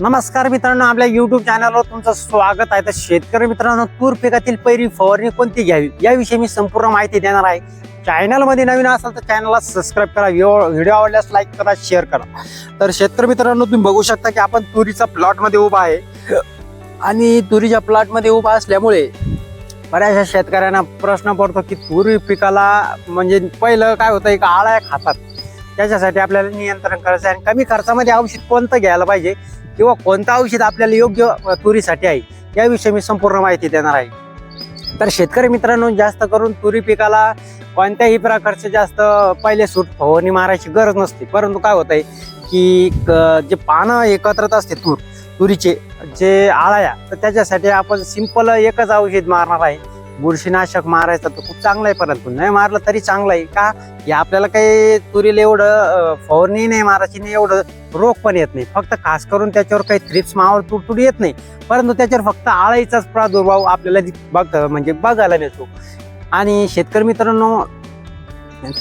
नमस्कार मित्रांनो आपल्या युट्यूब चॅनलवर तुमचं स्वागत आहे. तर शेतकरी मित्रांनो तूर पिकातील पहिली फवारणी कोणती घ्यावी? याविषयी मी संपूर्ण माहिती देणार आहे. चॅनलमध्ये नवीन असाल तर चॅनलला सबस्क्राईब करा. व्हिडिओ आवडल्यास लाईक करा शेअर करा. तर शेतकरी मित्रांनो तुम्ही बघू शकता की आपण तुरीचा प्लॉटमध्ये उभा आहे. आणि तुरीच्या प्लॉटमध्ये उभा असल्यामुळे बऱ्याचशा शेतकऱ्यांना प्रश्न पडतो की तुरी पिकाला म्हणजे पहिलं काय होतं एक आळ्या खातात. त्याच्यासाठी आपल्याला नियंत्रण करायचं आहे आणि कमी खर्चामध्ये औषध कोणतं घ्यायला पाहिजे किंवा कोणतं औषध आपल्याला योग्य तुरीसाठी आहे याविषयी मी संपूर्ण माहिती देणार आहे. तर शेतकरी मित्रांनो जास्त करून तुरी पिकाला कोणत्याही प्रकारचे जास्त पहिले सूट फवारणी मारायची गरज नसते. परंतु काय होत आहे की जे पानं एकत्रच असते तूर तुरीचे जे आळ्या तर त्याच्यासाठी आपण सिंपल एकच औषध मारणार आहे. बुरशीनाशक मारायचं तर खूप चांगलं आहे परंतु नाही मारलं तरी चांगलं आहे. का? हे आपल्याला काही तुरीला एवढं फवारणी नाही मारायची नाही एवढं रोग पण येत नाही. फक्त खास करून त्याच्यावर काही थ्रिप्स मावळ तुडतुड येत नाही. परंतु त्याच्यावर फक्त आळाईचाच प्रादुर्भाव आपल्याला दि- बघ म्हणजे बघायला मिळतो. आणि शेतकरी मित्रांनो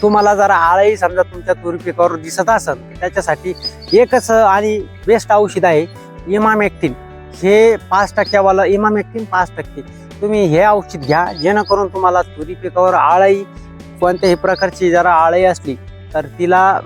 तुम्हाला जरा आळाई समजा तुमच्या तुरी पिकावर दिसत असेल त्याच्यासाठी एकच आणि बेस्ट औषध आहे इमामॅक्टिन. हे पाच टक्क्यावालं इमामॅक्टिन पाच टक्के. तुम्ही हे औषध घ्या जेणेकरून तुम्हाला तुरी पिकावर आळाई कोणत्याही प्रकारची जरा आळाई असली तर तिला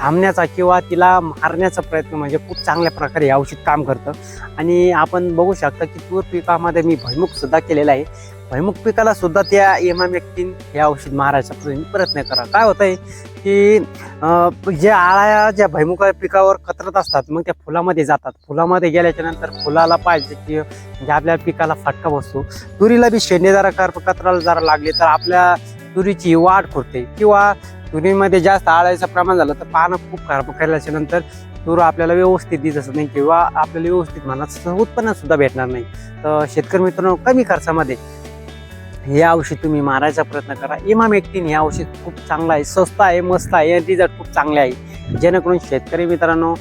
थांबण्याचा किंवा तिला मारण्याचा प्रयत्न म्हणजे खूप चांगल्या प्रकारे हे औषध काम करतं. आणि आपण बघू शकता की तूर पिकामध्ये मी भैमुख सुद्धा केलेला आहे. भैमुख पिकाला सुद्धा त्या एमामेक्टिन हे औषध मारायचा तुम्ही प्रयत्न करा. काय होतंय की जे आळ्या ज्या भैमुख पिकावर कतरत असतात मग त्या फुलामध्ये जातात. फुलामध्ये गेल्याच्यानंतर फुलाला पाहिजे की म्हणजे आपल्या पिकाला फटका बसतो. तुरीला बी शेंडे जरा कर कचराला जरा लागले तर आपल्या तुरीची वाढ खुरते किंवा तुरीमध्ये जास्त आळायचं प्रमाण झालं तर पानं खूप खराब केल्याच्यानंतर तूर आपल्याला व्यवस्थित दिसत नाही किंवा आपल्याला व्यवस्थित म्हणा उत्पन्न सुद्धा भेटणार नाही. तर शेतकरी मित्रांनो कमी खर्चामध्ये हे औषध तुम्ही मारायचा प्रयत्न करा. इमाम एकटीन हे औषध खूप चांगलं आहे स्वस्त आहे मस्त आहे आणि रिझल्ट खूप चांगले आहे. जेणेकरून शेतकरी मित्रांनो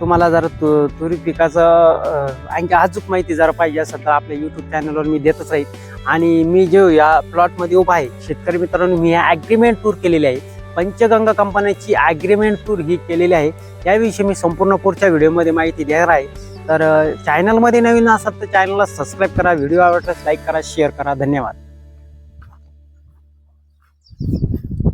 तुम्हाला जर तु तुरी पिकाचं आणखी अजूक माहिती जर पाहिजे असेल तर आपल्या यूट्यूब चॅनलवर मी देतच राहील. आणि मी जो या प्लॉटमध्ये उभा आहे शेतकरी मित्रांनो मी ॲग्रीमेंट टूर केलेली आहे. पंचगंगा कंपन्याची ॲग्रीमेंट टूर ही केलेली आहे. याविषयी मी संपूर्ण पुढच्या व्हिडिओमध्ये माहिती देणार आहे. तर चॅनलमध्ये नवीन असाल तर चॅनलला सबस्क्राईब करा व्हिडिओ आवडल्यास लाईक करा शेअर करा. धन्यवाद. Thank you.